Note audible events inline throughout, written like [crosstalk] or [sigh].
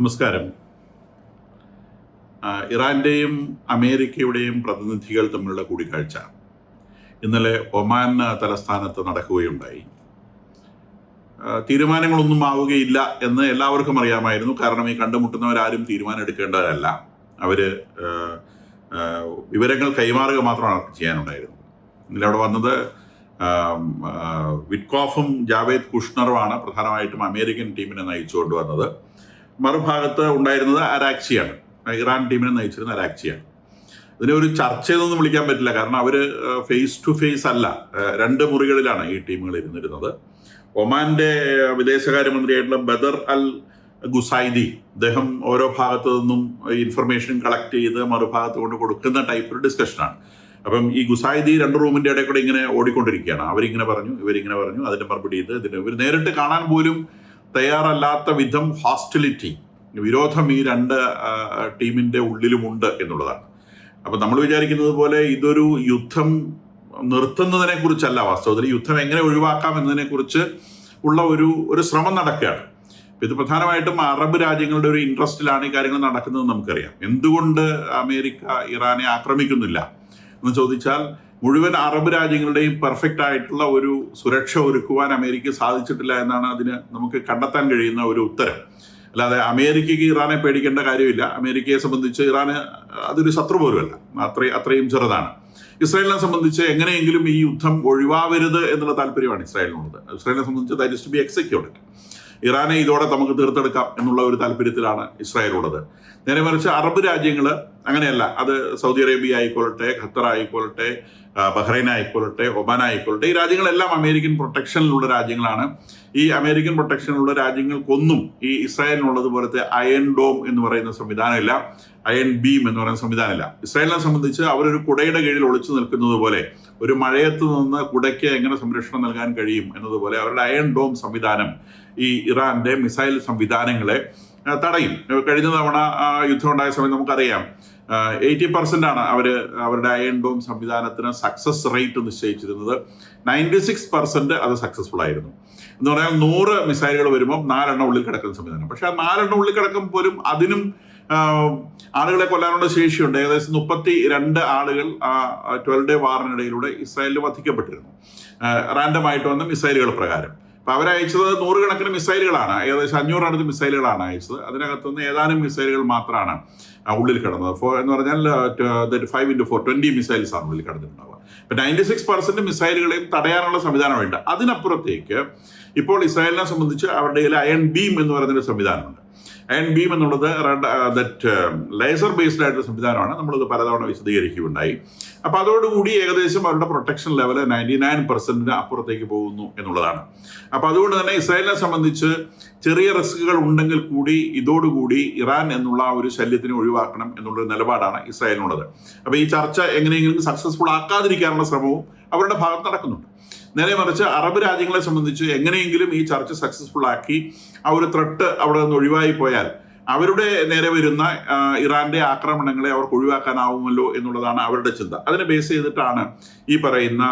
നമസ്കാരം. ഇറാന്റെയും അമേരിക്കയുടെയും പ്രതിനിധികൾ തമ്മിലുള്ള കൂടിക്കാഴ്ച. ഇന്നലെ ഒമാൻ തലസ്ഥാനത്ത് നടക്കുകയുണ്ടായി. തീരുമാനങ്ങളൊന്നും ആവുകയില്ല എന്ന് എല്ലാവർക്കും അറിയാമായിരുന്നു. കാരണം ഈ കണ്ടുമുട്ടുന്നവരാരും തീരുമാനം എടുക്കേണ്ടവരല്ല. ആ, വിവരങ്ങൾ കൈമാറുക മാത്രമാണ് അവർക്ക് ചെയ്യാനുണ്ടായിരുന്നത്. ഇന്നലെ അവിടെ വന്നത് വിറ്റ്കോഫും ജാവേദ് കുഷ്ണറുമാണ് പ്രധാനമായിട്ടും അമേരിക്കൻ ടീമിനെ നയിച്ചുകൊണ്ട് വന്നത്. മറുഭാഗത്ത് ഉണ്ടായിരുന്നത് അരാക്സിയാണ് ഇറാൻ ടീമിനെ നയിച്ചിരുന്ന അരാക്സിയാണ് ഇതിനെ ഒരു ചർച്ചയെന്നൊന്നും വിളിക്കാൻ പറ്റില്ല. കാരണം അവർ ഫേസ് ടു ഫേസ് അല്ല. രണ്ട് മുറികളിലാണ് ഈ ടീമുകൾ ഇരുന്നിരുന്നത്. ഒമാന്റെ വിദേശകാര്യമന്ത്രിയായിട്ടുള്ള ബദർ അൽ ഗുസൈദി അദ്ദേഹം ഓരോ ഭാഗത്തു നിന്നും ഇൻഫർമേഷൻ കളക്ട് ചെയ്ത് മറുഭാഗത്ത് കൊണ്ട് കൊടുക്കുന്ന ടൈപ്പ് ഒരു ഡിസ്കഷനാണ് അപ്പം ഈ ഗുസായിദി രണ്ട് റൂമിന്റെ ഇടയിൽ കൂടെ ഇങ്ങനെ ഓടിക്കൊണ്ടിരിക്കുകയാണ്. അവരിങ്ങനെ പറഞ്ഞു ഇവരിങ്ങനെ പറഞ്ഞു അതിന്റെ മറുപടി ഇത് ഇതിന് ഇവർ നേരിട്ട് കാണാൻ പോലും തയ്യാറല്ലാത്ത വിധം ഹോസ്റ്റിലിറ്റി വിരോധം ഈ രണ്ട് ടീമിന്റെ ഉള്ളിലുമുണ്ട് എന്നുള്ളതാണ്. അപ്പോൾ നമ്മൾ വിചാരിക്കുന്നത് പോലെ ഇതൊരു യുദ്ധം നിർത്തുന്നതിനെ കുറിച്ചല്ല വാസ്തവത്തിൽ. യുദ്ധം എങ്ങനെ ഒഴിവാക്കാം എന്നതിനെക്കുറിച്ച് ഉള്ള ഒരു ഒരു ശ്രമം നടക്കുകയാണ്. ഇത് പ്രധാനമായിട്ടും അറബ് രാജ്യങ്ങളുടെ ഒരു ഇൻട്രസ്റ്റിലാണ് ഈ കാര്യങ്ങൾ നടക്കുന്നത് നമുക്കറിയാം. എന്തുകൊണ്ട് അമേരിക്ക ഇറാനെ ആക്രമിക്കുന്നില്ല എന്ന് ചോദിച്ചാൽ മുഴുവൻ അറബ് രാജ്യങ്ങളുടെയും പെർഫെക്റ്റ് ആയിട്ടുള്ള ഒരു സുരക്ഷ ഒരുക്കുവാൻ അമേരിക്ക സാധിച്ചിട്ടില്ല എന്നാണ് അതിന് നമുക്ക് കണ്ടെത്താൻ കഴിയുന്ന ഒരു ഉത്തരം. അല്ലാതെ അമേരിക്കയ്ക്ക് ഇറാനെ പേടിക്കേണ്ട കാര്യമില്ല. അമേരിക്കയെ സംബന്ധിച്ച് ഇറാന് അതൊരു ശത്രു പോലുമല്ല. അത്രയും അത്രയും ചെറുതാണ്. ഇസ്രായേലിനെ സംബന്ധിച്ച് എങ്ങനെയെങ്കിലും ഈ യുദ്ധം ഒഴിവാവരുത് എന്നുള്ള താല്പര്യമാണ് ഇസ്രായേലിനുള്ളത്. ഇസ്രായേലിനെ സംബന്ധിച്ച് that is to be executed ഇറാനെ ഇതോടെ നമുക്ക് തീർത്തെടുക്കാം എന്നുള്ള ഒരു താല്പര്യത്തിലാണ് ഇസ്രായേൽ ഉള്ളത് നേരെ മറിച്ച് അറബ് രാജ്യങ്ങൾ അങ്ങനെയല്ല. അത് സൗദി അറേബ്യ ആയിക്കൊള്ളട്ടെ ഖത്തർ ആയിക്കൊള്ളട്ടെ ബഹ്റൈൻ ആയിക്കൊള്ളട്ടെ ഒമാൻ ആയിക്കൊള്ളട്ടെ. ഈ രാജ്യങ്ങളെല്ലാം അമേരിക്കൻ പ്രൊട്ടക്ഷനിലുള്ള രാജ്യങ്ങളാണ്. ഈ അമേരിക്കൻ പ്രൊട്ടക്ഷനിലുള്ള രാജ്യങ്ങൾക്കൊന്നും ഈ ഇസ്രായേലിനുള്ളത് പോലത്തെ അയൺ ഡോം എന്ന് പറയുന്ന സംവിധാനമില്ല. അയൺ ബീം എന്ന് പറയുന്ന സംവിധാനമില്ല. ഇസ്രായേലിനെ സംബന്ധിച്ച് അവരൊരു കുടയുടെ കീഴിൽ ഒളിച്ചു നിൽക്കുന്നത് പോലെ ഒരു മഴയത്ത് നിന്ന് കുടയ്ക്ക് എങ്ങനെ സംരക്ഷണം നൽകാൻ കഴിയും എന്നതുപോലെ അവരുടെ അയൺ ഡോം സംവിധാനം ഈ ഇറാന്റെ മിസൈൽ സംവിധാനങ്ങളെ തടയും. കഴിഞ്ഞ തവണ ആ, യുദ്ധം ഉണ്ടായ സമയത്ത് നമുക്കറിയാം എയ്റ്റി പെർസെന്റ് ആണ് അവർ അവരുടെ അയൺ ഡോം സംവിധാനത്തിന് സക്സസ് റേറ്റ് നിശ്ചയിച്ചിരുന്നത്. നയന്റി സിക്സ് പെർസെന്റ് അത് സക്സസ്ഫുൾ ആയിരുന്നു. എന്ന് പറഞ്ഞാൽ നൂറ് മിസൈലുകൾ വരുമ്പോൾ നാലെണ്ണം ഉള്ളിൽ കിടക്കുന്ന സംവിധാനം. പക്ഷെ ആ നാലെണ്ണം ഉള്ളിൽ കിടക്കും പോലും അതിനും ആളുകളെ കൊല്ലാനുള്ള ശേഷിയുണ്ട്. ഏകദേശം മുപ്പത്തി രണ്ട് ആളുകൾ ആ ട്വൽവ് ഡേ വാറിനിടയിലൂടെ ഇസ്രായേലിൽ വധിക്കപ്പെട്ടിരുന്നു. റാൻഡമായിട്ട് വന്ന മിസൈലുകൾ പ്രകാരം. അപ്പൊ അവരയച്ചത് നൂറുകണക്കിന് മിസൈലുകളാണ്. ഏകദേശം അഞ്ഞൂറടുത്ത് മിസൈലുകളാണ് അയച്ചത്. അതിനകത്തുനിന്ന് ഏതാനും മിസൈലുകൾ മാത്രമാണ് ഉള്ളിൽ കിടന്നത്. ഫോർ എന്ന് പറഞ്ഞാൽ five into four twenty missiles ആണ് ഉള്ളിൽ കിടന്നിട്ടുണ്ടാവുക. ഇപ്പൊ നയന്റി സിക്സ് പെർസെന്റ് മിസൈലുകളെയും തടയാനുള്ള സംവിധാനമുണ്ട്. അതിനപ്പുറത്തേക്ക് ഇപ്പോൾ ഇസ്രായേലിനെ സംബന്ധിച്ച് അവരുടെ കയ്യിൽ അയൺ ബീം എന്ന് പറയുന്നൊരു സംവിധാനമുണ്ട്. അയൺ ബീം എന്നുള്ളത് ദറ്റ് ലേസർ ബേസ്ഡ് ആയിട്ടുള്ള സംവിധാനമാണ്. നമ്മളിത് പലതവണ വിശദീകരിക്കുകയുണ്ടായി. അപ്പോൾ അതോടുകൂടി ഏകദേശം അവരുടെ പ്രൊട്ടക്ഷൻ ലെവൽ നയന്റി നയൻ പെർസെന്റിന് അപ്പുറത്തേക്ക് പോകുന്നു എന്നുള്ളതാണ്. അപ്പോൾ അതുകൊണ്ട് തന്നെ ഇസ്രായേലിനെ സംബന്ധിച്ച് ചെറിയ റിസ്കുകൾ ഉണ്ടെങ്കിൽ കൂടി ഇതോടുകൂടി ഇറാൻ എന്നുള്ള ആ ഒരു ശല്യത്തിനെ ഒഴിവാക്കണം എന്നുള്ളൊരു നിലപാടാണ് ഇസ്രായേലിനുള്ളത്. അപ്പോൾ ഈ ചർച്ച എങ്ങനെയെങ്കിലും സക്സസ്ഫുൾ ആക്കാതിരിക്കാനുള്ള ശ്രമവും അവരുടെ ഭാഗത്ത് നടക്കുന്നുണ്ട്. നേരെ മറിച്ച് അറബ് രാജ്യങ്ങളെ സംബന്ധിച്ച് എങ്ങനെയെങ്കിലും ഈ ചർച്ച സക്സസ്ഫുൾ ആക്കി ആ ഒരു ത്രട്ട് അവിടെ നിന്ന് ഒഴിവായി പോയാൽ അവരുടെ നേരെ വരുന്ന ഇറാന്റെ ആക്രമണങ്ങളെ അവർക്ക് ഒഴിവാക്കാനാവുമല്ലോ എന്നുള്ളതാണ് അവരുടെ ചിന്ത. അതിനെ ബേസ് ചെയ്തിട്ടാണ് ഈ പറയുന്ന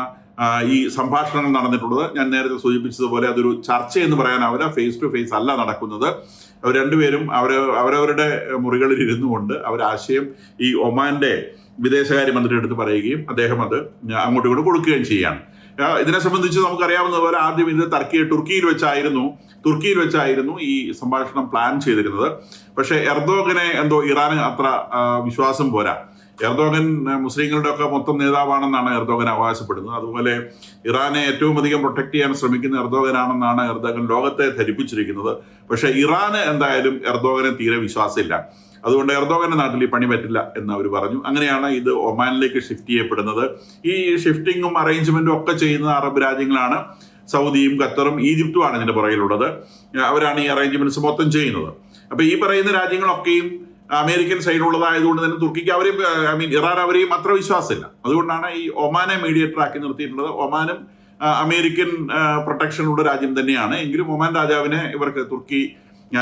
ഈ സംഭാഷണങ്ങൾ നടന്നിട്ടുള്ളത്. ഞാൻ നേരത്തെ സൂചിപ്പിച്ചതുപോലെ അതൊരു ചർച്ച എന്ന് പറയാനാവില്ല. ഫേസ് ടു ഫേസ് അല്ല നടക്കുന്നത്. അവർ രണ്ടുപേരും അവർ അവരവരുടെ മുറികളിൽ ഇരുന്നു കൊണ്ട് അവരാശയം ഈ ഒമാന്റെ വിദേശകാര്യമന്ത്രിയുടെ അടുത്ത് പറയുകയും അദ്ദേഹം അത് അങ്ങോട്ടും ഇങ്ങോട്ടും കൊടുക്കുകയും ചെയ്യാണ് ആ, ഇതിനെ സംബന്ധിച്ച് നമുക്കറിയാവുന്ന പോലെ ആദ്യം ഇത് ടർക്കി തുർക്കിയിൽ വെച്ചായിരുന്നു തുർക്കിയിൽ വെച്ചായിരുന്നു ഈ സംഭാഷണം പ്ലാൻ ചെയ്തിരുന്നത്. പക്ഷേ എർദോഗനെ എന്തോ ഇറാന് അത്ര വിശ്വാസം പോരാ. എർദോഗൻ മുസ്ലിങ്ങളുടെ ഒക്കെ മൊത്തം നേതാവാണെന്നാണ് എർദോഗൻ അവകാശപ്പെടുന്നത്. അതുപോലെ ഇറാനെ ഏറ്റവും അധികം പ്രൊട്ടക്ട് ചെയ്യാൻ ശ്രമിക്കുന്ന എർദോഗനാണെന്നാണ് എർദോഗൻ ലോകത്തെ ധരിപ്പിച്ചിരിക്കുന്നത്. പക്ഷേ ഇറാന് എന്തായാലും എർദോഗനെ തീരെ വിശ്വാസമില്ല. അതുകൊണ്ട് എർദോഗന്റെ നാട്ടിൽ ഈ പണി പറ്റില്ല എന്ന് അവർ പറഞ്ഞു. അങ്ങനെയാണ് ഇത് ഒമാനിലേക്ക് ഷിഫ്റ്റ് ചെയ്യപ്പെടുന്നത്. ഈ ഷിഫ്റ്റിങ്ങും അറേഞ്ച്മെന്റും ഒക്കെ ചെയ്യുന്ന അറബ് രാജ്യങ്ങളാണ്. സൗദിയും ഖത്തറും ഈജിപ്തുമാണ് ഇതിന്റെ പുറകിലുള്ളത്. അവരാണ് ഈ അറേഞ്ച്മെന്റ്സ് മൊത്തം ചെയ്യുന്നത്. അപ്പൊ ഈ പറയുന്ന രാജ്യങ്ങളൊക്കെയും അമേരിക്കൻ സൈഡിലുള്ളതായതുകൊണ്ട് തന്നെ തുർക്കിക്ക് അവരെയും ഐ മീൻ ഇറാൻ അവരെയും അത്ര വിശ്വാസമില്ല. അതുകൊണ്ടാണ് ഈ ഒമാനെ മീഡിയേറ്റർ ആക്കി നിർത്തിയിട്ടുള്ളത്. ഒമാനും അമേരിക്കൻ പ്രൊട്ടക്ഷനുള്ള രാജ്യം തന്നെയാണ്. എങ്കിലും ഒമാൻ രാജാവിനെ ഇവർക്ക് തുർക്കി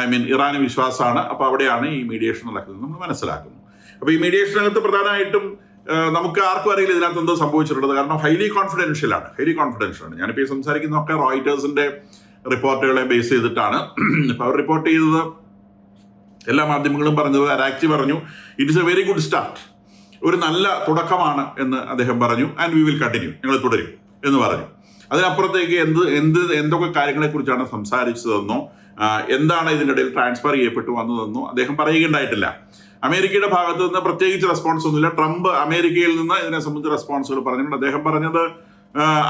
ഐ മീൻ ഇറാന് വിശ്വാസമാണ്. അപ്പൊ അവിടെയാണ് ഈ മീഡിയേഷൻ നടക്കുന്നത് നമ്മൾ മനസ്സിലാക്കുന്നു. അപ്പൊ ഈ മീഡിയേഷൻ മീഡിയേഷനകത്ത് പ്രധാനമായിട്ടും നമുക്ക് ആർക്കും അറിയില്ല ഇതിനകത്ത് എന്തോ സംഭവിച്ചിട്ടുള്ളത്. കാരണം ഹൈലി കോൺഫിഡൻഷ്യൽ ആണ്. ഹൈലി കോൺഫിഡൻഷ്യൽ ആണ്. ഞാനിപ്പോൾ ഈ സംസാരിക്കുന്നതൊക്കെ റോയിറ്റേഴ്സിന്റെ റിപ്പോർട്ടുകളെ ബേസ് ചെയ്തിട്ടാണ്. ഇപ്പൊ അവർ റിപ്പോർട്ട് ചെയ്തത് എല്ലാ മാധ്യമങ്ങളും പറഞ്ഞത് അരാക്ചി പറഞ്ഞു it is a very good start ഒരു നല്ല തുടക്കമാണ് എന്ന് അദ്ദേഹം പറഞ്ഞു. ആൻഡ് വി വിൽ കണ്ടിന്യൂ ഞങ്ങൾ തുടരും എന്ന് പറഞ്ഞു. അതിനപ്പുറത്തേക്ക് എന്ത് എന്ത് എന്തൊക്കെ കാര്യങ്ങളെക്കുറിച്ചാണ് സംസാരിച്ചതെന്നോ എന്താണ് ഇതിനിടയിൽ ട്രാൻസ്ഫർ ചെയ്യപ്പെട്ടു വന്നതെന്നും അദ്ദേഹം പറയുകയുണ്ടായിട്ടില്ല. അമേരിക്കയുടെ ഭാഗത്തു നിന്ന് പ്രത്യേകിച്ച് റെസ്പോൺസ് ഒന്നുമില്ല. ട്രംപ് അമേരിക്കയിൽ നിന്ന് ഇതിനെ സംബന്ധിച്ച് റെസ്പോൺസുകൾ പറഞ്ഞിട്ടുണ്ട്. അദ്ദേഹം പറഞ്ഞത്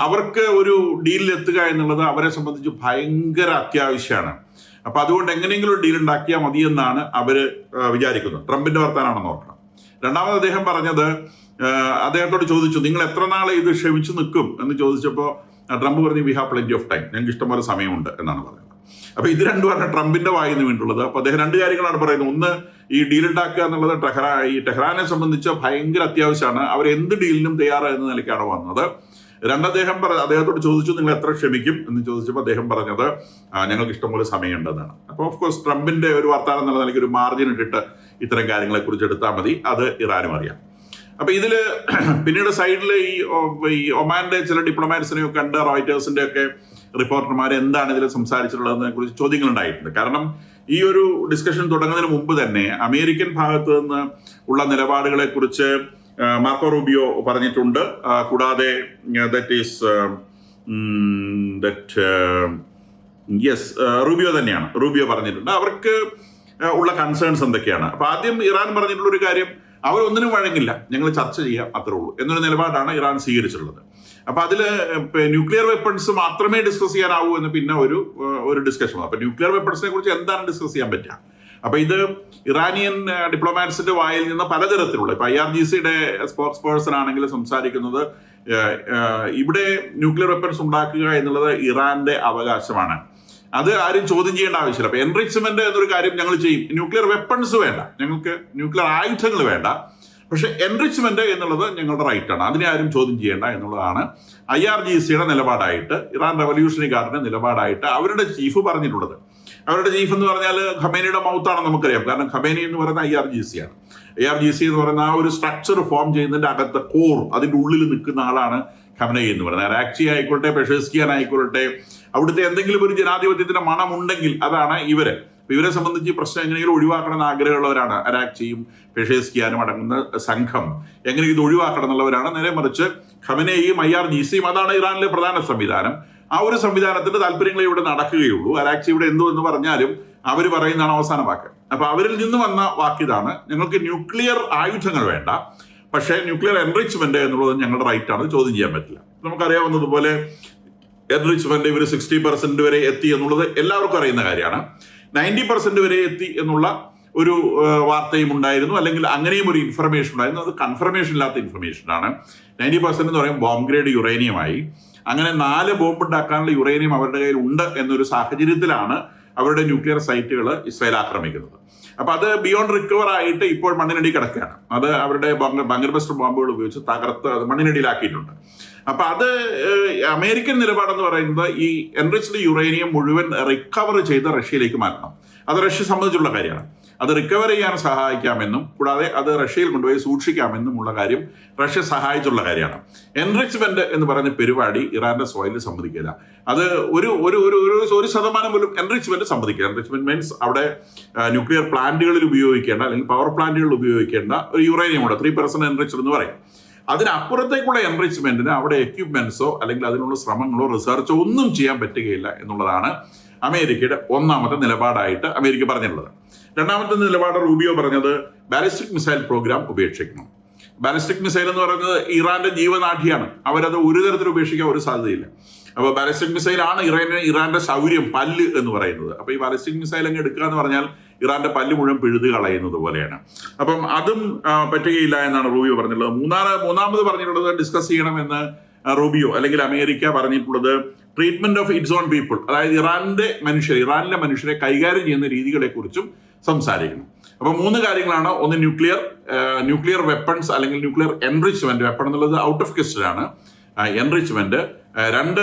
അവർക്ക് ഒരു ഡീലിൽ എത്തുക എന്നുള്ളത് അവരെ സംബന്ധിച്ച് ഭയങ്കര അത്യാവശ്യമാണ്. അപ്പൊ അതുകൊണ്ട് എങ്ങനെയെങ്കിലും ഒരു ഡീൽ ഉണ്ടാക്കിയാൽ മതിയെന്നാണ് അവർ ആ, വിചാരിക്കുന്നത്. ട്രംപിന്റെ വർത്താനാണെന്ന് ഓർക്കണം. രണ്ടാമത് അദ്ദേഹം പറഞ്ഞത് അദ്ദേഹത്തോട് ചോദിച്ചു നിങ്ങൾ എത്ര നാൾ ഇത് ക്ഷമിച്ചു നിൽക്കും? എന്ന് ചോദിച്ചപ്പോൾ ട്രംപ് പറഞ്ഞു we have plenty of time ഞങ്ങൾക്ക് ഇഷ്ടംപോലെ സമയമുണ്ട് എന്നാണ് പറയുന്നത് അപ്പൊ ഇത് രണ്ടുമാണ് ട്രംപിന്റെ വായിൽ നിന്ന് വീണ്ടുള്ളത്. അപ്പൊ അദ്ദേഹം രണ്ട് കാര്യങ്ങളാണ് പറയുന്നത്. ഒന്ന് ഈ ഡീൽ ഉണ്ടാക്കുക എന്നുള്ളത് ടെഹ്റാ ഈ ടെഹ്റാനെ സംബന്ധിച്ച് ഭയങ്കര അത്യാവശ്യമാണ്. അവർ എന്ത് ഡീലിനും തയ്യാറായെന്ന നിലയ്ക്കാണ് വന്നത്. രണ്ട് അദ്ദേഹം പറ അദ്ദേഹത്തോട് ചോദിച്ചു നിങ്ങൾ എത്ര ക്ഷമിക്കും? എന്ന് ചോദിച്ചപ്പോൾ അദ്ദേഹം പറഞ്ഞത് "ആ, ഞങ്ങൾക്ക് ഇഷ്ടംപോലെ സമയമുണ്ടെന്നാണ്. അപ്പോൾ ഓഫ് കോഴ്സ് ട്രംപിന്റെ ഒരു വർത്താനം എന്നുള്ള നിലയ്ക്ക് ഒരു മാർജിൻ ഇട്ടിട്ട് ഇത്തരം കാര്യങ്ങളെ കുറിച്ച് എടുത്താൽ മതി. അത് ഇറാനും അറിയാം. അപ്പൊ ഇതിൽ [clears throat] പിന്നീട് സൈഡിൽ ഈ ഈ ഒമാന്റെ ചില ഡിപ്ലോമാറ്റ്സിനെയും കണ്ട് റോയിറ്റേഴ്സിന്റെ ഒക്കെ റിപ്പോർട്ടർമാർ എന്താണ് ഇതിൽ സംസാരിച്ചിട്ടുള്ളതെന്നെ കുറിച്ച് ചോദ്യങ്ങൾ ഉണ്ടായിട്ടുണ്ട് കാരണം ഈ ഒരു ഡിസ്കഷൻ തുടങ്ങുന്നതിന് മുമ്പ് തന്നെ അമേരിക്കൻ ഭാഗത്തു നിന്ന് ഉള്ള നിലപാടുകളെ കുറിച്ച് മാർക്കോ റൂബിയോ പറഞ്ഞിട്ടുണ്ട്. കൂടാതെ that is that yes Rubio തന്നെയാണ്. റൂബിയോ പറഞ്ഞിട്ടുണ്ട്. അവർക്ക് ഉള്ള കൺസേൺസ് എന്തൊക്കെയാണ്? അപ്പൊ ആദ്യം ഇറാൻ പറഞ്ഞിട്ടുള്ള ഒരു കാര്യം അവരൊന്നിനും വഴങ്ങില്ല. ഞങ്ങൾ ചർച്ച ചെയ്യാം അത്രേ ഉള്ളൂ. എന്നൊരു നിലപാടാണ് ഇറാൻ സ്വീകരിച്ചിട്ടുള്ളത്. അപ്പൊ അതിൽ ന്യൂക്ലിയർ വെപ്പൺസ് മാത്രമേ ഡിസ്കസ് ചെയ്യാനാവൂ എന്ന് പിന്നെ ഒരു ഒരു ഡിസ്കഷൻ അപ്പൊ ന്യൂക്ലിയർ വെപ്പൺസിനെ കുറിച്ച് എന്താണ് ഡിസ്കസ് ചെയ്യാൻ പറ്റുക? അപ്പൊ ഇത് ഇറാനിയൻ ഡിപ്ലോമാറ്റ്സിന്റെ വായിൽ നിന്ന് പലതരത്തിലുള്ള ഇപ്പൊ ഐ ആർ ജി സിയുടെ സ്പോർട്സ് പേഴ്സൺ ആണെങ്കിൽ സംസാരിക്കുന്നത് ഇവിടെ ന്യൂക്ലിയർ വെപ്പൺസ് ഉണ്ടാക്കുക എന്നുള്ളത് ഇറാന്റെ അവകാശമാണ്. അത് ആരും ചോദ്യം ചെയ്യേണ്ട ആവശ്യമില്ല. അപ്പൊ എൻറിച്ച്മെന്റ് എന്നൊരു കാര്യം ഞങ്ങൾ ചെയ്യും. ന്യൂക്ലിയർ വെപ്പൺസ് വേണ്ട. ഞങ്ങൾക്ക് ന്യൂക്ലിയർ ആയുധങ്ങൾ വേണ്ട. പക്ഷെ എൻറിച്ച്മെന്റ് എന്നുള്ളത് ഞങ്ങളുടെ റൈറ്റാണ് അതിനെ ആരും ചോദ്യം ചെയ്യേണ്ട എന്നുള്ളതാണ് ഐ ആർ ജി സിയുടെ നിലപാടായിട്ട് ഇറാൻ റവല്യൂഷണറി നിലപാടായിട്ട് അവരുടെ ചീഫ് പറഞ്ഞിട്ടുള്ളത്. അവരുടെ ചീഫ് എന്ന് പറഞ്ഞാൽ ഖമേനിയുടെ മൗത്താണെന്ന് നമുക്കറിയാം. കാരണം ഖമേനി എന്ന് പറയുന്ന ഐ ആർ ജി സി ആണ്. ഐ ആർ ജി സി എന്ന് പറയുന്ന ആ ഒരു സ്ട്രക്ചർ ഫോം ചെയ്യുന്നതിന്റെ അകത്ത് കോർ അതിന്റെ ഉള്ളിൽ നിൽക്കുന്ന ആളാണ് ഖമനൈ എന്ന് പറയുന്നത്. റാക്സി ആയിക്കോട്ടെ പെഷേസ്കിയാൻ ആയിക്കോട്ടെ അവിടുത്തെ എന്തെങ്കിലും ഒരു ജനാധിപത്യത്തിന്റെ മണമുണ്ടെങ്കിൽ അതാണ് ഇവർ. ഇവരെ സംബന്ധിച്ച് ഈ പ്രശ്നം എങ്ങനെയെങ്കിലും ഒഴിവാക്കണം എന്ന് ആഗ്രഹമുള്ളവരാണ്. അരാക്ചിയും പെഷേസ്കിയാനും അടങ്ങുന്ന സംഘം. എങ്ങനെ ഇത് ഒഴിവാക്കണം എന്നുള്ളവരാണ്. നേരെ മറിച്ച് ഖമനയും ഐ ആർ ജി സിയും അതാണ് ഇറാനിലെ പ്രധാന സംവിധാനം. ആ ഒരു സംവിധാനത്തിന്റെ താല്പര്യങ്ങൾ ഇവിടെ നടക്കുകയുള്ളൂ. അരാക്ചി ഇവിടെ എന്തോ എന്ന് പറഞ്ഞാലും അവർ പറയുന്നതാണ് അവസാന വാക്ക്. അപ്പൊ അവരിൽ നിന്ന് വന്ന വാക്കിതാണ് ഞങ്ങൾക്ക് ന്യൂക്ലിയർ ആയുധങ്ങൾ വേണ്ട. പക്ഷേ ന്യൂക്ലിയർ എൻറിച്ച്മെന്റ് എന്നുള്ളത് ഞങ്ങളുടെ റൈറ്റ് ആണ്. ചോദ്യം ചെയ്യാൻ പറ്റില്ല. നമുക്കറിയാവുന്നതുപോലെ എൻറിച്ച്മെന്റ് ഇവർ സിക്സ്റ്റി പെർസെന്റ് വരെ എത്തി എന്നുള്ളത് എല്ലാവർക്കും അറിയുന്ന കാര്യമാണ്. നയന്റി പെർസെന്റ് വരെ എത്തി എന്നുള്ള ഒരു വാർത്തയും ഉണ്ടായിരുന്നു. അല്ലെങ്കിൽ അങ്ങനെയും ഒരു ഇൻഫർമേഷൻ ഉണ്ടായിരുന്നു. അത് കൺഫർമേഷൻ ഇല്ലാത്ത ഇൻഫർമേഷൻ ആണ്. നയന്റി പെർസെന്റ് എന്ന് പറയുമ്പോൾ ബോംബ് ഗ്രേഡ് യുറേനിയമായി അങ്ങനെ നാല് ബോംബ് ഉണ്ടാക്കാനുള്ള യുറേനിയം അവരുടെ കയ്യിൽ ഉണ്ട് എന്നൊരു സാഹചര്യത്തിലാണ് അവരുടെ ന്യൂക്ലിയർ സൈറ്റുകൾ ഇസ്രായേൽ ആക്രമിക്കുന്നത്. അപ്പൊ അത് ബിയോണ്ട് റിക്കവർ ആയിട്ട് ഇപ്പോൾ മണ്ണിനടി കിടക്കുകയാണ്. അത് അവരുടെ ബംഗർബസ്റ്റർ ബസ്റ്റർ ബോംബുകൾ ഉപയോഗിച്ച് തകർത്ത് അത് മണ്ണിനടിയിലാക്കിയിട്ടുണ്ട്. അപ്പൊ അത് അമേരിക്കൻ നിലപാടെന്ന് പറയുന്നത് ഈ എൻറിച്ച്ഡ് യുറേനിയം മുഴുവൻ റിക്കവർ ചെയ്ത് റഷ്യയിലേക്ക് മാറ്റണം. അത് റഷ്യ സംബന്ധിച്ചുള്ള കാര്യമാണ്. അത് റിക്കവർ ചെയ്യാൻ സഹായിക്കാമെന്നും കൂടാതെ അത് റഷ്യയിൽ കൊണ്ടുപോയി സൂക്ഷിക്കാമെന്നും ഉള്ള കാര്യം റഷ്യ സഹായിച്ചുള്ള കാര്യമാണ്. എൻറിച്ച്മെന്റ് എന്ന് പറയുന്ന പരിപാടി ഇറാന്റെ സോയിലിൽ സമ്മതിക്കില്ല. അത് ഒരു ഒരു ഒരു ഒരു ഒരു ശതമാനം പോലും എൻറിച്ച്മെന്റ് സമ്മതിക്കില്ല. എൻറിച്ച്മെന്റ് മീൻസ് അവിടെ ന്യൂക്ലിയർ പ്ലാന്റുകളിൽ ഉപയോഗിക്കേണ്ട അല്ലെങ്കിൽ പവർ പ്ലാന്റുകളിൽ ഉപയോഗിക്കേണ്ട ഒരു യുറേനിയം ഉണ്ട് ത്രീ പെർസെന്റ് എൻറിച്ച്ഡ് എന്ന് പറയും. അതിനപ്പുറത്തേക്കുള്ള എൻറിച്ച്മെന്റിന് അവിടെ എക്യുപ്മെന്റ്സോ അല്ലെങ്കിൽ അതിനുള്ള ശ്രമങ്ങളോ റിസർച്ചോ ഒന്നും ചെയ്യാൻ പറ്റുകയില്ല എന്നുള്ളതാണ് അമേരിക്കയുടെ ഒന്നാമത്തെ നിലപാടായിട്ട് അമേരിക്ക പറഞ്ഞിട്ടുള്ളത്. രണ്ടാമത്തെ നിലപാട് റൂബിയോ പറഞ്ഞത് ബാലിസ്റ്റിക് മിസൈൽ പ്രോഗ്രാം ഉപേക്ഷിക്കണം ബാലിസ്റ്റിക് മിസൈൽ എന്ന് പറയുന്നത് ഇറാന്റെ ജീവനാഠിയാണ്. അവരത് ഒരു തരത്തിൽ ഉപേക്ഷിക്കാൻ ഒരു സാധ്യതയില്ല. അപ്പോൾ ബാലിസ്റ്റിക് മിസൈലാണ് ഇറാന് ഇറാന്റെ ശൗര്യം പല്ല് എന്ന് പറയുന്നത്. അപ്പോൾ ഈ ബാലിസ്റ്റിക് മിസൈൽ അങ്ങ് എടുക്കുക എന്ന് പറഞ്ഞാൽ ഇറാന്റെ പല്ല് മുഴുവൻ പിഴുത് കളയുന്നത് പോലെയാണ്. അപ്പം അതും പറ്റുകയില്ല എന്നാണ് റൂബിയോ പറഞ്ഞിട്ടുള്ളത്. മൂന്നാറ് മൂന്നാമത് പറഞ്ഞിട്ടുള്ളത് ഡിസ്കസ് ചെയ്യണമെന്ന് റൂബിയോ അല്ലെങ്കിൽ അമേരിക്ക പറഞ്ഞിട്ടുള്ളത് treatment of its own people അതായത് ഇറാന്റെ മനുഷ്യരെ ഇറാനിലെ മനുഷ്യരെ കൈകാര്യം ചെയ്യുന്ന രീതികളെ കുറിച്ചും സംസാരിക്കണം അപ്പൊ മൂന്ന് കാര്യങ്ങളാണ്. ഒന്ന് ന്യൂക്ലിയർ ന്യൂക്ലിയർ വെപ്പൺസ് അല്ലെങ്കിൽ ന്യൂക്ലിയർ എൻറിച്ച്മെന്റ് വെപ്പൺ എന്നുള്ളത് ഔട്ട് ഓഫ് ക്വസ്റ്റൻ ആണ്. എൻറിച്ച്മെന്റ് രണ്ട്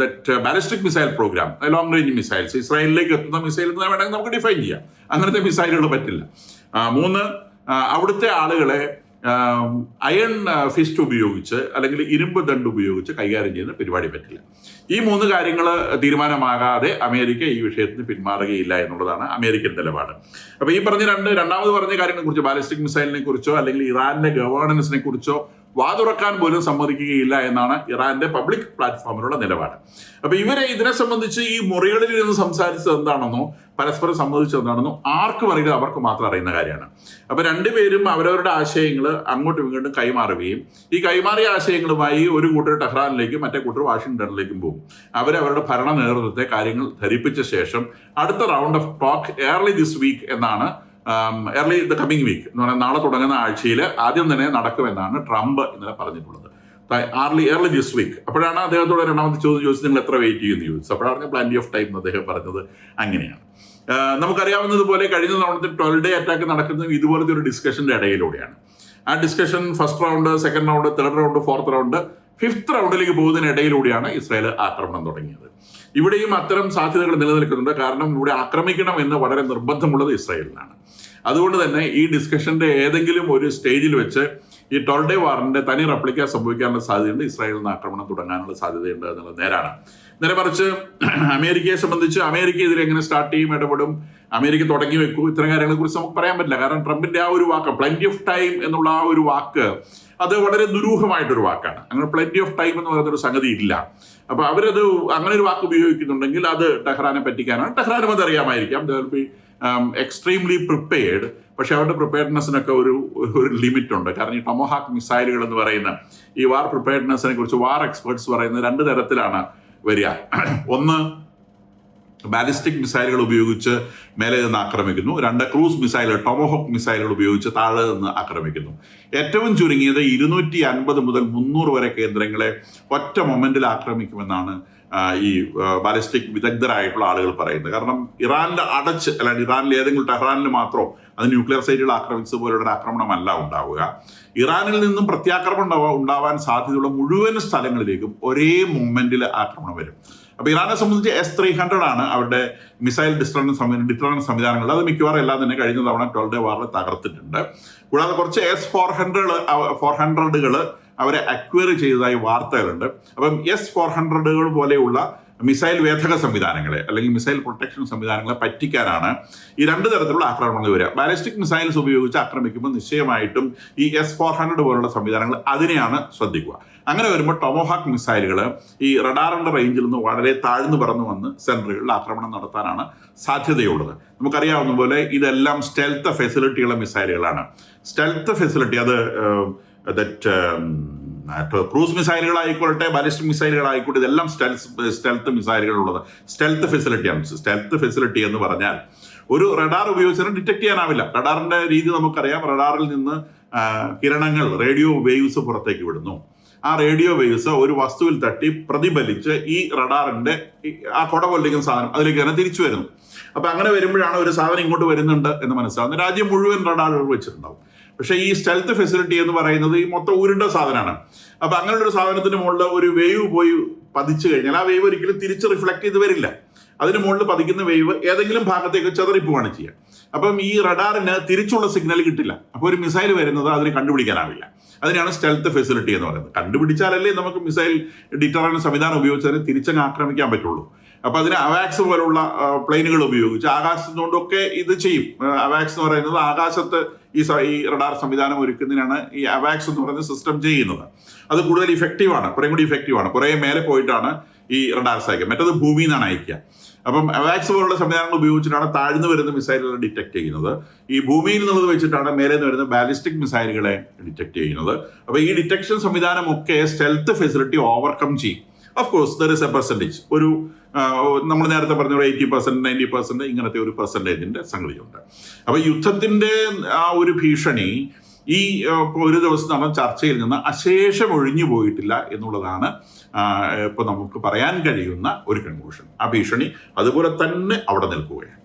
that ballistic missile programme long range missiles ഇസ്രായേലിലേക്ക് എത്തുന്ന മിസൈൽ എന്ന് വേണമെങ്കിൽ നമുക്ക് ഡിഫൈൻ ചെയ്യാം. അങ്ങനത്തെ മിസൈലുകൾ പറ്റില്ല. മൂന്ന് അവിടുത്തെ ആളുകളെ അയൺ ഫിസ്റ്റ് ഉപയോഗിച്ച് അല്ലെങ്കിൽ ഇരുമ്പ് ദണ്ട് ഉപയോഗിച്ച് കൈകാര്യം ചെയ്യുന്ന പരിപാടി പറ്റില്ല. ഈ മൂന്ന് കാര്യങ്ങൾ തീരുമാനമാകാതെ അമേരിക്ക ഈ വിഷയത്തിന് പിന്മാറുകയില്ല എന്നുള്ളതാണ് അമേരിക്കൻ നിലപാട്. അപ്പോൾ ഈ പറഞ്ഞ രണ്ട് രണ്ടാമത് പറഞ്ഞ കാര്യങ്ങളെ കുറിച്ച് ബാലിസ്റ്റിക് മിസൈലിനെ കുറിച്ചോ അല്ലെങ്കിൽ ഇറാന്റെ ഗവേണൻസിനെ കുറിച്ചോ വാതുറക്കാൻ പോലും സമ്മതിക്കുകയില്ല എന്നാണ് ഇറാന്റെ പബ്ലിക് പ്ലാറ്റ്ഫോമിലുള്ള നിലപാട്. അപ്പൊ ഇവരെ ഇതിനെ സംബന്ധിച്ച് ഈ മുറികളിൽ ഇരുന്ന് സംസാരിച്ചത് എന്താണെന്നോ പരസ്പരം സംബന്ധിച്ചത് എന്താണെന്നോ ആർക്കും അറിയില്ല അവർക്ക് മാത്രം അറിയുന്ന കാര്യമാണ്. അപ്പൊ രണ്ടുപേരും അവരവരുടെ ആശയങ്ങൾ അങ്ങോട്ടും ഇങ്ങോട്ടും കൈമാറുകയും ഈ കൈമാറിയ ആശയങ്ങളുമായി ഒരു കൂട്ടർ ടെഹ്റാനിലേക്കും മറ്റേ കൂട്ടർ വാഷിംഗ്ടണിലേക്കും പോകും. അവരവരുടെ ഭരണ നേതൃത്വത്തെ കാര്യങ്ങൾ ധരിപ്പിച്ച ശേഷം അടുത്ത round of talk early this week എന്നാണ് എർലി ദ കമ്മിങ് വീക്ക് എന്ന് പറഞ്ഞാൽ നാളെ തുടങ്ങുന്ന ആഴ്ചയിൽ ആദ്യം തന്നെ നടക്കുമെന്നാണ് ട്രംപ് ഇന്നലെ പറഞ്ഞിട്ടുള്ളത്. ആർലി എർലി ദിസ് വീക്ക് അപ്പോഴാണ് അദ്ദേഹത്തോട് രണ്ടാമത്തെ ചോദ്യം ചോദിച്ചത് നിങ്ങൾ എത്ര വെയിറ്റ് ചെയ്യുന്നു? ചോദിച്ചു അപ്പോഴാണ് പ്ലാന്റി ഓഫ് ടൈം എന്ന് അദ്ദേഹം പറഞ്ഞത് അങ്ങനെയാണ്. നമുക്കറിയാവുന്നതുപോലെ കഴിഞ്ഞ തവണത്തെ ട്വൽവ് ഡേ അറ്റാക്ക് നടക്കുന്നത് ഇതുപോലത്തെ ഒരു ഡിസ്കഷന്റെ ഇടയിലൂടെയാണ്. ആ discussion first round second round third round fourth round fifth റൗണ്ടിലേക്ക് പോകുന്നതിനിടയിലൂടെയാണ് ഇസ്രായേൽ ആക്രമണം തുടങ്ങിയത്. ഇവിടെയും അത്തരം സാധ്യതകൾ നിലനിൽക്കുന്നുണ്ട്. കാരണം ഇവിടെ ആക്രമിക്കണം എന്ന് വളരെ നിർബന്ധമുള്ളത് ഇസ്രായേലിനാണ്. അതുകൊണ്ട് തന്നെ ഈ ഡിസ്കഷന്റെ ഏതെങ്കിലും ഒരു സ്റ്റേജിൽ വെച്ച് ഈ ടോൾഡേ വാറിന്റെ തനി റെപ്ലിക്ക സംഭവിക്കാനുള്ള സാധ്യതയുണ്ട്. ഇസ്രായേലിൽ നിന്ന് ആക്രമണം തുടങ്ങാനുള്ള സാധ്യതയുണ്ട് എന്നുള്ളത് നേരാണ്. നേരെ മറിച്ച് അമേരിക്കയെ സംബന്ധിച്ച് അമേരിക്ക ഇതിൽ എങ്ങനെ സ്റ്റാർട്ട് ചെയ്യും ഇടപെടും അമേരിക്ക തുടങ്ങി വെക്കും ഇത്തരം കാര്യങ്ങളെ കുറിച്ച് നമുക്ക് പറയാൻ പറ്റില്ല. കാരണം ട്രംപിന്റെ ആ ഒരു വാക്ക് പ്ലെന്റി ഓഫ് ടൈം എന്നുള്ള ആ ഒരു വാക്ക് അത് വളരെ ദുരൂഹമായിട്ടൊരു വാക്കാണ്. അങ്ങനെ പ്ലെന്റി ഓഫ് ടൈം എന്ന് പറയുന്ന ഒരു സംഗതി ഇല്ല. അപ്പൊ അവരത് അങ്ങനെ ഒരു വാക്ക് ഉപയോഗിക്കുന്നുണ്ടെങ്കിൽ അത് ടെഹ്റാനെ പറ്റിക്കാനാണ്. ടെഹ്റാനും അത് അറിയാമായിരിക്കാം. ബി എക്സ്ട്രീംലി പ്രിപ്പയർഡ് പക്ഷെ അവരുടെ പ്രിപ്പയർഡ്നെസ്സിനൊക്കെ ഒരു ഒരു ലിമിറ്റ് ഉണ്ട് കാരണം ഈ ടൊമോഹാക്ക് മിസൈലുകൾ എന്ന് പറയുന്ന ഈ വാർ പ്രിപ്പയർഡ്നെസ്സിനെ കുറിച്ച് വാർ എക്സ്പേർട്സ് പറയുന്ന രണ്ട് തരത്തിലാണ്. വരിക. ഒന്ന് ബാലിസ്റ്റിക് മിസൈലുകൾ ഉപയോഗിച്ച് മേലെ നിന്ന് ആക്രമിക്കുന്നു. രണ്ട് ക്രൂസ് മിസൈലുകൾ ടൊമോഹോക്ക് മിസൈലുകൾ ഉപയോഗിച്ച് താഴെ നിന്ന് ആക്രമിക്കുന്നു. ഏറ്റവും ചുരുങ്ങിയത് ഇരുന്നൂറ്റി അൻപത് മുതൽ മുന്നൂറ് വരെ കേന്ദ്രങ്ങളെ ഒറ്റ മൊമെന്റിൽ ആക്രമിക്കുമെന്നാണ് ഈ ബാലിസ്റ്റിക് വിദഗ്ധരായിട്ടുള്ള ആളുകൾ പറയുന്നത്. കാരണം ഇറാനിൽ അടച്ച് അല്ലാണ്ട് ഇറാനിൽ ഏതെങ്കിലും ടെഹ്റാനിൽ മാത്രം അത് ന്യൂക്ലിയർ സൈറ്റുകൾ ആക്രമിച്ചത് പോലെയുള്ള ഒരു ആക്രമണമല്ല ഉണ്ടാവുക. ഇറാനിൽ നിന്നും പ്രത്യാക്രമണം ഉണ്ടാവാ- ഉണ്ടാവാൻ സാധ്യതയുള്ള മുഴുവൻ സ്ഥലങ്ങളിലേക്കും ഒരേ മൂവ്മെന്റിൽ ആക്രമണം വരും. അപ്പോൾ ഇറാനെ സംബന്ധിച്ച് എസ് ത്രീ ഹൺഡ്രഡ് ആണ് അവരുടെ മിസൈൽ ഡിസ്ട്രൺ സംവിധാനം ഡിട്രോൺ സംവിധാനങ്ങൾ. അത് മിക്കവാറും എല്ലാം തന്നെ കഴിഞ്ഞ തവണ ട്വൽവ് ഡേ വാറിൽ തകർത്തിട്ടുണ്ട്. കൂടാതെ കുറച്ച് എസ് ഫോർ ഹൺഡ്രഡ് ഫോർ ഹൺഡ്രഡുകൾ അവരെ അക്വയർ ചെയ്തതായി വാർത്തകളുണ്ട്. അപ്പം എസ് ഫോർ ഹൺഡ്രഡുകൾ പോലെയുള്ള മിസൈൽ വേധക സംവിധാനങ്ങളെ അല്ലെങ്കിൽ മിസൈൽ പ്രൊട്ടക്ഷൻ സംവിധാനങ്ങളെ പറ്റിക്കാനാണ് ഈ രണ്ട് തരത്തിലുള്ള ആക്രമണങ്ങൾ വരിക. ബാലിസ്റ്റിക് മിസൈൽസ് ഉപയോഗിച്ച് ആക്രമിക്കുമ്പോൾ നിശ്ചയമായിട്ടും ഈ എസ് ഫോർ ഹൺഡ്രഡ് പോലുള്ള സംവിധാനങ്ങൾ അതിനെയാണ് ശ്രദ്ധിക്കുക. അങ്ങനെ വരുമ്പോൾ ടൊമോഹാക്ക് മിസൈലുകൾ ഈ റഡാറിന്റെ റേഞ്ചിൽ നിന്ന് വളരെ താഴ്ന്നു പറന്നു വന്ന് സെന്ററുകളിൽ ആക്രമണം നടത്താനാണ് സാധ്യതയുള്ളത്. നമുക്കറിയാവുന്ന പോലെ ഇതെല്ലാം സ്റ്റെൽത്ത് ഫെസിലിറ്റിയുള്ള മിസൈലുകളാണ് സ്റ്റെൽത്ത് ഫെസിലിറ്റി അത് ദറ്റ് ക്രൂസ് മിസൈലുകളായിക്കോട്ടെ ബാലിസ്റ്റിക് മിസൈലുകളായിക്കോട്ടെ ഇതെല്ലാം സ്റ്റെൽത്ത് സ്റ്റെൽത്ത് മിസൈലുകളുള്ളത്. സ്റ്റെൽത്ത് ഫെസിലിറ്റിയാണ് സ്റ്റെൽത്ത് ഫെസിലിറ്റി എന്ന് പറഞ്ഞാൽ ഒരു റഡാർ ഉപയോഗിച്ചാലും ഡിറ്റക്ട് ചെയ്യാനാവില്ല. റഡാറിന്റെ രീതി നമുക്കറിയാം. റഡാറിൽ നിന്ന് കിരണങ്ങൾ റേഡിയോ വേവ്സ് പുറത്തേക്ക് വിടുന്നു. ആ റേഡിയോ വേവ്സ് ഒരു വസ്തുവിൽ തട്ടി പ്രതിഫലിച്ച് ഈ റഡാറിന്റെ ആ കുട കൊല്ലിക്കുന്ന സാധനം അതിലേക്ക് തന്നെ തിരിച്ചു വരുന്നു. അപ്പൊ അങ്ങനെ വരുമ്പോഴാണ് ഒരു സാധനം ഇങ്ങോട്ട് വരുന്നുണ്ട് എന്ന് മനസ്സിലാവുന്നത്. രാജ്യം മുഴുവൻ റഡാറുകൾ വെച്ചിട്ടുണ്ടാവും. പക്ഷേ ഈ സ്റ്റെൽത്ത് ഫെസിലിറ്റി എന്ന് പറയുന്നത് ഈ മൊത്തം ഉരുണ്ട സാധനമാണ്. അപ്പൊ അങ്ങനെ ഒരു സാധനത്തിന് മുകളിൽ ഒരു വേവ് പോയി പതിച്ചു കഴിഞ്ഞാൽ ആ വേവ് ഒരിക്കലും തിരിച്ച് റിഫ്ലക്ട് ചെയ്ത് വരില്ല. അതിന് മുകളിൽ പതിക്കുന്ന വേവ് ഏതെങ്കിലും ഭാഗത്തേക്ക് ചെതറിപ്പോവാണ് ചെയ്യുക. അപ്പം ഈ റഡാറിന് തിരിച്ചുള്ള സിഗ്നൽ കിട്ടില്ല. അപ്പോൾ ഒരു മിസൈൽ വരുന്നത് അതിന് കണ്ടുപിടിക്കാനാവില്ല. അതിനാണ് സ്റ്റെൽത്ത് ഫെസിലിറ്റി എന്ന് പറയുന്നത്. കണ്ടുപിടിച്ചാലല്ലേ നമുക്ക് മിസൈൽ ഡിറ്ററൻ സംവിധാനം ഉപയോഗിച്ചാൽ തിരിച്ചങ്ങ് ആക്രമിക്കാൻ പറ്റുള്ളൂ. അപ്പൊ അതിന് അവാക്സ് പോലുള്ള പ്ലെയിനുകൾ ഉപയോഗിച്ച് ആകാശത്തുകൊണ്ടൊക്കെ ഇത് ചെയ്യും. അവാക്സ് എന്ന് പറയുന്നത് ആകാശത്ത് ഈ ഈ റഡാർ സംവിധാനം ഒരുക്കുന്നതിനാണ് ഈ അവാക്സ് എന്ന് പറയുന്ന സിസ്റ്റം ചെയ്യുന്നത്. അത് കൂടുതൽ ഇഫക്റ്റീവ് ആണ് കുറേ കൂടി ഇഫക്റ്റീവ് ആണ്. കുറേ മേലെ പോയിട്ടാണ് ഈ റഡാർസ് അയക്കുക മറ്റത് ഭൂമിയിൽ നിന്നാണ് അയക്കുക. അപ്പം അവാക്സ് പോലുള്ള സംവിധാനങ്ങൾ ഉപയോഗിച്ചിട്ടാണ് താഴ്ന്നു വരുന്ന മിസൈലുകളെ ഡിറ്റക്ട് ചെയ്യുന്നത്. ഈ ഭൂമിയിൽ നിന്നുള്ളത് വെച്ചിട്ടാണ് മേലെ നിന്ന് വരുന്ന ബാലിസ്റ്റിക് മിസൈലുകളെ ഡിറ്റക്ട് ചെയ്യുന്നത്. അപ്പോൾ ഈ ഡിറ്റക്ഷൻ സംവിധാനമൊക്കെ സ്റ്റെൽത്ത് ഫെസിലിറ്റി ഓവർകം ചെയ്യും. Of course there is a percentage ഒരു നമ്മൾ നേരത്തെ പറഞ്ഞ ഒരു എയ്റ്റി പെർസെന്റ് നയന്റി പെർസെന്റ് ഇങ്ങനത്തെ ഒരു പെർസെന്റേജിന്റെ സംഗതിയുണ്ട്. അപ്പോൾ യുദ്ധത്തിന്റെ ആ ഒരു ഭീഷണി ഈ ഒരു ദിവസം നടന്ന ചർച്ചയിൽ നിന്ന് അശേഷം ഒഴിഞ്ഞു പോയിട്ടില്ല എന്നുള്ളതാണ് ഇപ്പോൾ നമുക്ക് പറയാൻ കഴിയുന്ന ഒരു കൺക്ലൂഷൻ ആ ഭീഷണി അതുപോലെ തന്നെ അവിടെ നിൽക്കുകയാണ്.